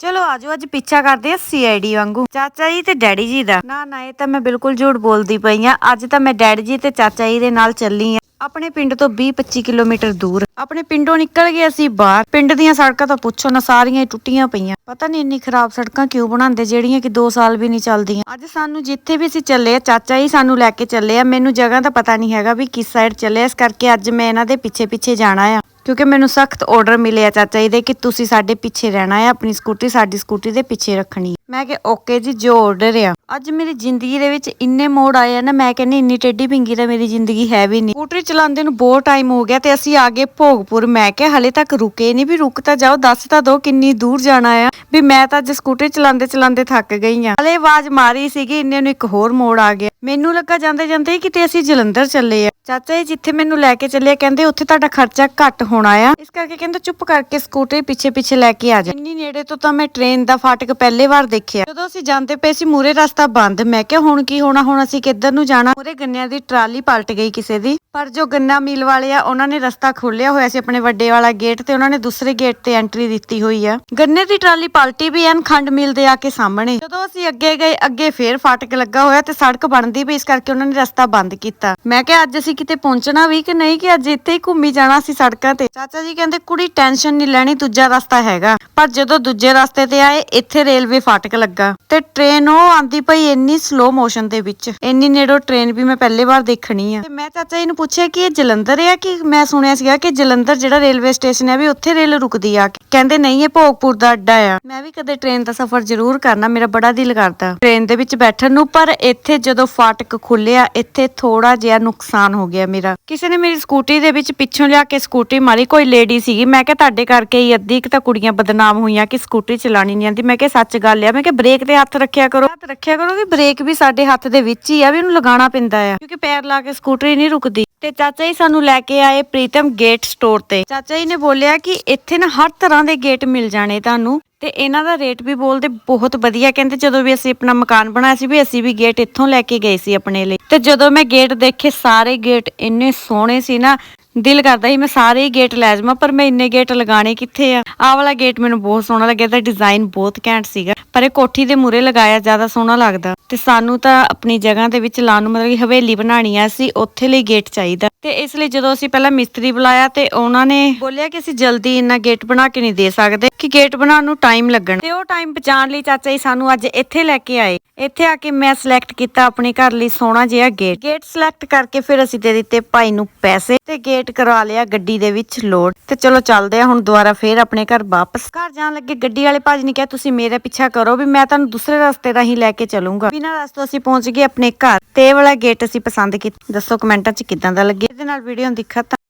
ਚਲੋ ਆਜੋ, ਅੱਜ ਪਿੱਛਾ ਕਰਦੇ ਆ ਸੀਆਈਡੀ ਵਾਂਗੂ। ਚਾਚਾ ਜੀ ਤੇ ਡੈਡੀ ਜੀ ਦਾ। ਨਾ ਨਾ, ਇਹ ਤਾਂ ਮੈਂ ਬਿਲਕੁਲ ਝੂਠ ਬੋਲਦੀ ਪਈ ਆ ਅੱਜ ਤਾਂ ਮੈਂ ਡੈਡੀ ਜੀ ਤੇ ਚਾਚਾ ਜੀ ਦੇ ਨਾਲ ਚੱਲੀ ਆ ਆਪਣੇ ਪਿੰਡ ਤੋਂ 20-25 ਕਿਲੋਮੀਟਰ ਦੂਰ। ਆਪਣੇ ਪਿੰਡੋਂ ਨਿਕਲ ਗਏ ਅਸੀਂ ਬਾਹਰ। ਪਿੰਡ ਦੀਆਂ ਸੜਕਾਂ ਤਾਂ ਪੁੱਛੋ ਨਾ, ਸਾਰੀਆਂ ਟੁੱਟੀਆਂ ਪਈਆਂ। ਪਤਾ ਨਹੀਂ ਇੰਨੀ ਖਰਾਬ ਸੜਕਾਂ ਕਿਉਂ ਬਣਾਉਂਦੇ, ਜਿਹੜੀਆਂ ਕਿ 2 ਸਾਲ ਵੀ ਨਹੀਂ ਚੱਲਦੀਆਂ। ਅੱਜ ਸਾਨੂੰ ਜਿੱਥੇ ਵੀ ਅਸੀਂ ਚੱਲੇ ਆ ਚਾਚਾ ਹੀ ਸਾਨੂੰ ਲੈ ਕੇ ਚੱਲੇ ਆ। ਮੈਨੂੰ ਜਗ੍ਹਾ ਦਾ ਪਤਾ ਨਹੀਂ ਹੈਗਾ ਵੀ ਕਿਸ ਸਾਈਡ ਚੱਲੇ ਇਸ ਕਰਕੇ ਅੱਜ ਮੈਂ ਇਹਨਾਂ ਦੇ ਪਿੱਛੇ ਪਿੱਛੇ ਜਾਣਾ ਆ। ਕਿਉਂਕਿ ਮੈਨੂੰ ਸਖਤ ਆਰਡਰ ਮਿਲਿਆ ਚਾਚਾ ਜੀ ਦੇ ਕਿ ਤੁਸੀਂ ਸਾਡੇ ਪਿੱਛੇ ਰਹਿਣਾ ਹੈ ਆਪਣੀ ਸਕੂਟਰੀ ਸਾਡੀ ਸਕੂਟੀ ਦੇ ਪਿੱਛੇ ਰੱਖਣੀ। ਮੈਂ ਕਿ ਓਕੇ ਜੀ, ਜੋ ਆਰਡਰ ਆ। ਅੱਜ ਮੇਰੀ ਜ਼ਿੰਦਗੀ ਦੇ ਵਿੱਚ ਇੰਨੇ ਮੋੜ ਆਏ ਆ ਨਾ, ਮੈਂ ਕਹਿੰਨੀ ਇੰਨੀ ਟੇਢੀ ਪਿੰਗੀ ਤਾਂ ਮੇਰੀ ਜ਼ਿੰਦਗੀ ਹੈ ਵੀ ਨਹੀਂ। ਸਕੂਟਰੀ ਚਲਾਉਂਦੇ ਨੂੰ ਬਹੁਤ ਟਾਈਮ ਹੋ ਗਿਆ ਤੇ ਅਸੀਂ ਆ ਗਏ ਭੋਗਪੁਰ। ਮੈਂ ਕਿ ਹਲੇ ਤੱਕ ਰੁਕੇ ਨਹੀਂ ਵੀ, ਰੁਕ ਤਾਂ ਜਾਓ, ਦੱਸ ਤਾਂ ਦੋ ਕਿੰਨੀ ਦੂਰ ਜਾਣਾ ਆ ਵੀ ਮੈਂ ਤਾਂ ਅੱਜ ਸਕੂਟਰੀ ਚਲਾਉਂਦੇ ਚਲਾਉਂਦੇ ਥੱਕ ਗਈ ਆ। ਹਲੇ ਆਵਾਜ਼ ਮਾਰੀ ਸੀਗੀ, ਇੰਨੇ ਨੂੰ ਇੱਕ ਹੋਰ ਮੋੜ ਆ ਗਿਆ। ਮੈਨੂੰ ਲੱਗਾ ਜਾਂਦੇ ਜਾਂਦੇ ਕਿਤੇ ਅਸੀਂ ਜਲੰਧਰ ਚੱਲੇ ਆ। ਚਾਚਾ ਜੀ ਜਿੱਥੇ ਮੈਨੂੰ ਲੈ ਕੇ ਚੱਲੇ ਕਹਿੰਦੇ ਉੱਥੇ ਤੁਹਾਡਾ ਖਰਚਾ ਘੱਟ ਹੋਣਾ ਆ। ਇਸ ਕਰਕੇ ਕਹਿੰਦੇ ਚੁੱਪ ਕਰਕੇ ਸਕੂਟਰੀ ਪਿੱਛੇ ਪਿੱਛੇ ਲੈ ਕੇ ਆ ਜਾ। ਇੰਨੀ ਨੇੜੇ ਤੋਂ ਤਾਂ ਮੈਂ ਟ੍ਰੇਨ ਦਾ ਫਾਟਕ ਪਹਿਲੇ ਵਾਰ ਦੇਖਿਆ। ਜਦੋਂ ਅਸੀਂ ਜਾਂਦੇ ਪਏ ਸੀ ਮੂਰੇ ਰਸਤਾ ਬੰਦ, ਮੈਂ ਕਿਹਾ ਹੁਣ ਕੀ ਹੋਣਾ, ਹੁਣ ਅਸੀਂ ਕਿੱਧਰ ਨੂੰ ਜਾਣਾ? ਮੂਰੇ ਗੰਨਿਆਂ ਦੀ ਟਰਾਲੀ ਪਲਟ ਗਈ ਕਿਸੇ ਦੀ। ਪਰ ਜੋ ਗੰਨਾ ਮਿਲ ਵਾਲੇ ਆ, ਉਹਨਾਂ ਨੇ ਰਸਤਾ ਖੋਲਿਆ ਹੋਇਆ ਸੀ ਆਪਣੇ ਵੱਡੇ ਵਾਲਾ ਗੇਟ ਤੇ, ਉਹਨਾਂ ਨੇ ਦੂਸਰੇ ਗੇਟ ਤੇ ਐਂਟਰੀ ਦਿੱਤੀ ਹੋਈ ਆ। ਗੰਨੇ ਦੀ ਟਰਾਲੀ ਪਲਟੀ ਵੀ ਐਨ ਖੰਡ ਮਿਲ ਦੇ ਆ ਕੇ ਸਾਹਮਣੇ। ਜਦੋਂ ਅਸੀਂ ਅੱਗੇ ਗਏ, ਅੱਗੇ ਫੇਰ ਫਾਟਕ ਲੱਗਾ ਹੋਇਆ ਤੇ ਸੜਕ ਬਣ ਬਣਦੀ ਵੀ ਇਸ ਕਰਕੇ ਉਹਨਾਂ ਨੇ ਰਸਤਾ ਬੰਦ ਕੀਤਾ। ਮੈਂ ਕਿਹਾ, ਅੱਜ ਅਸੀਂ ਕਿਤੇ ਪਹੁੰਚਣਾ ਵੀ ਕਿ ਨਹੀਂ ਕਿ ਅੱਜ ਇੱਥੇ ਹੀ ਘੁੰਮੀ ਜਾਣਾ ਸੀ ਸੜਕਾਂ ਤੇ। ਚਾਚਾ ਜੀ ਕਹਿੰਦੇ, ਕੁੜੀ ਟੈਨਸ਼ਨ ਨਹੀਂ ਲੈਣੀ, ਦੂਜਾ ਰਸਤਾ ਹੈਗਾ। ਪਰ ਜਦੋਂ ਦੂਜੇ ਰਸਤੇ ਤੇ ਆਏ, ਇੱਥੇ ਰੇਲਵੇ ਫਾਟਕ ਲੱਗਾ। ਤੇ ਟ੍ਰੇਨ ਉਹ ਆਂਦੀ ਪਈ ਇੰਨੀ ਸਲੋ ਮੋਸ਼ਨ ਦੇ ਵਿੱਚ। ਇੰਨੀ ਨੇੜੋ ਟ੍ਰੇਨ ਵੀ ਮੈਂ ਪਹਿਲੀ ਵਾਰ ਦੇਖਣੀ ਆ। ਤੇ ਮੈਂ ਚਾਚਾ ਜੀ ਨੂੰ ਪੁੱਛਿਆ ਕਿ ਇਹ ਜਲੰਧਰ ਆ ਕਿ ਮੈਂ ਸੁਣਿਆ ਸੀਗਾ ਕਿ ਜਲੰਧਰ ਜਿਹੜਾ ਰੇਲਵੇ ਸਟੇਸ਼ਨ ਹੈ ਵੀ ਉੱਥੇ ਰੇਲ ਰੁਕਦੀ ਆ। ਕਹਿੰਦੇ, ਨਹੀਂ, ਇਹ ਭੋਗਪੁਰ ਦਾ ਅੱਡਾ ਆ। ਮੈਂ ਵੀ ਕਦੇ ਟ੍ਰੇਨ ਦਾ ਸਫ਼ਰ ਜ਼ਰੂਰ ਕਰਨਾ, ਮੇਰਾ ਬੜਾ ਦਿਲ ਕਰਦਾ। ਟ੍ਰੇਨ ਦੇ ਵਿੱਚ ਬੈਠਣ ਨੂੰ, ਪਰ ਇੱਥੇ ਜਦੋਂ ਫਾਟਕ ਖੁੱਲਿਆ ਇੱਥੇ ਥੋੜਾ ਜਿਹਾ ਨੁਕਸਾਨ ਹੋ ਗਿਆ ਮੇਰਾ। ਕਿਸੇ ਨੇ ਮੇਰੀ ਸਕੂਟੀ ਦੇ ਵਿੱਚ ਪਿੱਛੋਂ ਲਿਆ ਕੇ ਸਕੂਟੀ ਮਾਰੀ, ਕੋਈ ਲੇਡੀ ਸੀਗੀ। ਮੈਂ ਕਿਹਾ ਤੁਹਾਡੇ ਕਰਕੇ ਹੀ ਅੱਧੀ ਇੱਕ ਤਾਂ ਕੁੜੀਆਂ ਬਦਨਾਮ ਹੋਈਆਂ ਕਿ ਸਕੂਟਰੀ ਚਲਾਣੀ ਨਹੀਂ ਆਂਦੀ ਮੈਂ ਕਿਹਾ, ਸੱਚ ਗੱਲ ਆ, ਮੈਂ ਕਿਹਾ, ਬ੍ਰੇਕ ਤੇ ਹੱਥ ਰੱਖਿਆ ਕਰੋ। ਹੱਥ ਰੱਖਿਆ ਕਰੋ ਕਿ ਬ੍ਰੇਕ ਵੀ ਸਾਡੇ ਹੱਥ ਦੇ ਵਿੱਚ ਹੀ ਆ, ਵੀ ਉਹਨੂੰ ਲਗਾਉਣਾ ਪੈਂਦਾ ਆ। ਕਿਉਂਕਿ ਪੈਰ ਲਾ ਕੇ ਸਕੂਟਰੀ ਨਹੀਂ ਰੁਕਦੀ। ਤੇ ਚਾਚਾ ਜੀ ਸਾਨੂੰ ਲੈ ਕੇ ਆਏ ਪ੍ਰੀਤਮ ਗੇਟ ਸਟੋਰ ਤੇ। ਚਾਚਾ ਜੀ ਨੇ ਬੋਲਿਆ ਕਿ ਇੱਥੇ ਨਾ ਹਰ ਤਰ੍ਹਾਂ ਦੇ ਗੇਟ ਮਿਲ ਜਾਣੇ ਤੁਹਾਨੂੰ। ਤੇ ਇਹਨਾਂ ਦਾ ਰੇਟ ਵੀ ਬੋਲਦੇ ਬਹੁਤ ਵਧੀਆ। ਕਹਿੰਦੇ ਜਦੋਂ ਵੀ ਅਸੀਂ ਆਪਣਾ ਮਕਾਨ ਬਣਾਇਆ ਸੀ ਵੀ ਅਸੀਂ ਵੀ ਗੇਟ ਇੱਥੋਂ ਲੈ ਕੇ ਗਏ ਸੀ ਆਪਣੇ ਲਈ। ਤੇ ਜਦੋਂ ਮੈਂ ਗੇਟ ਦੇਖੇ, ਸਾਰੇ ਗੇਟ ਇੰਨੇ ਸੋਹਣੇ ਸੀ ਨਾ, ਦਿਲ ਕਰਦਾ ਸੀ ਮੈਂ ਸਾਰੇ ਹੀ ਗੇਟ ਲੈ ਜਾਵਾਂ, ਪਰ ਮੈਂ ਇੰਨੇ ਗੇਟ ਲਗਾਣੇ ਕਿੱਥੇ ਆ? ਆਹ ਵਾਲਾ ਗੇਟ ਮੈਨੂੰ ਬਹੁਤ ਸੋਹਣਾ ਲੱਗਿਆ ਤਾਂ ਡਿਜ਼ਾਈਨ ਬਹੁਤ ਘੈਂਟ ਸੀਗਾ, ਪਰ ਇਹ ਕੋਠੀ ਦੇ ਮੂਰੇ ਲਗਾਇਆ ਜ਼ਿਆਦਾ ਸੋਹਣਾ ਲੱਗਦਾ। ਤੇ ਸਾਨੂੰ ਤਾਂ ਆਪਣੀ ਜਗ੍ਹਾ ਦੇ ਵਿੱਚ ਲਾਉਣ ਨੂੰ ਮਤਲਬ ਕਿ ਹਵੇਲੀ ਬਣਾਣੀ ਆ ਸੀ ਉੱਥੇ ਲਈ ਗੇਟ ਚਾਹੀਦਾ। ਤੇ ਇਸ ਲਈ ਜਦੋਂ ਅਸੀਂ ਪਹਿਲਾਂ ਮਿਸਤਰੀ ਬੁਲਾਇਆ ਤੇ ਉਹਨਾਂ ਨੇ ਬੋਲਿਆ ਕਿ ਅਸੀਂ ਜਲਦੀ ਇੰਨਾ ਗੇਟ ਬਣਾ ਕੇ ਨਹੀਂ ਦੇ ਸਕਦੇ, ਕਿ ਗੇਟ ਬਣਾਉਣ ਨੂੰ ਟਾਈਮ ਲੱਗਣ। ਤੇ ਉਹ ਟਾਈਮ ਬਚਾਉਣ ਲਈ ਚਾਚਾ ਜੀ ਸਾਨੂੰ ਅੱਜ ਇੱਥੇ ਲੈ ਕੇ ਆਏ। ਇੱਥੇ ਆ ਕੇ ਮੈਂ ਸਿਲੈਕਟ ਕੀਤਾ ਆਪਣੇ ਘਰ ਲਈ ਸੋਹਣਾ ਜਿਹਾ ਗੇਟ ਗੇਟ ਸਿਲੈਕਟ ਕਰਕੇ ਫਿਰ ਅਸੀਂ ਦੇ ਦਿੱਤੇ ਭਾਈ ਨੂੰ ਪੈਸੇ ਤੇ ਗੇਟ ਕਰਵਾ ਲਿਆ ਗੱਡੀ ਦੇ ਵਿੱਚ ਲੋਡ ਤੇ ਚਲੋ ਚੱਲਦੇ ਆ, ਹੁਣ ਦੁਬਾਰਾ ਫੇਰ ਆਪਣੇ ਘਰ ਵਾਪਸ। ਘਰ ਜਾਣ ਲੱਗੇ ਗੱਡੀ ਵਾਲੇ ਭਾਜੀ ਨੇ ਕਿਹਾ, ਤੁਸੀਂ ਮੇਰਾ ਪਿੱਛਾ ਕਰੋ ਵੀ ਮੈਂ ਤੁਹਾਨੂੰ ਦੂਸਰੇ ਰਸਤੇ ਰਾਹੀਂ ਲੈ ਕੇ ਚੱਲੂੰਗਾ। ਬਿਨਾਂ ਰਸਤੋਂ ਅਸੀਂ ਪਹੁੰਚ ਗਏ ਆਪਣੇ ਘਰ। ਤੇ ਇਹ ਵਾਲਾ ਗੇਟ ਅਸੀਂ ਪਸੰਦ ਕੀਤਾ। ਦੱਸੋ ਕਮੈਂਟਾਂ 'ਚ ਕਿੱਦਾਂ ਦਾ ਲੱਗਿਆ ਇਹਦੇ ਨਾਲ ਵੀਡੀਓ ਦਿਖਾ ਤਾਂ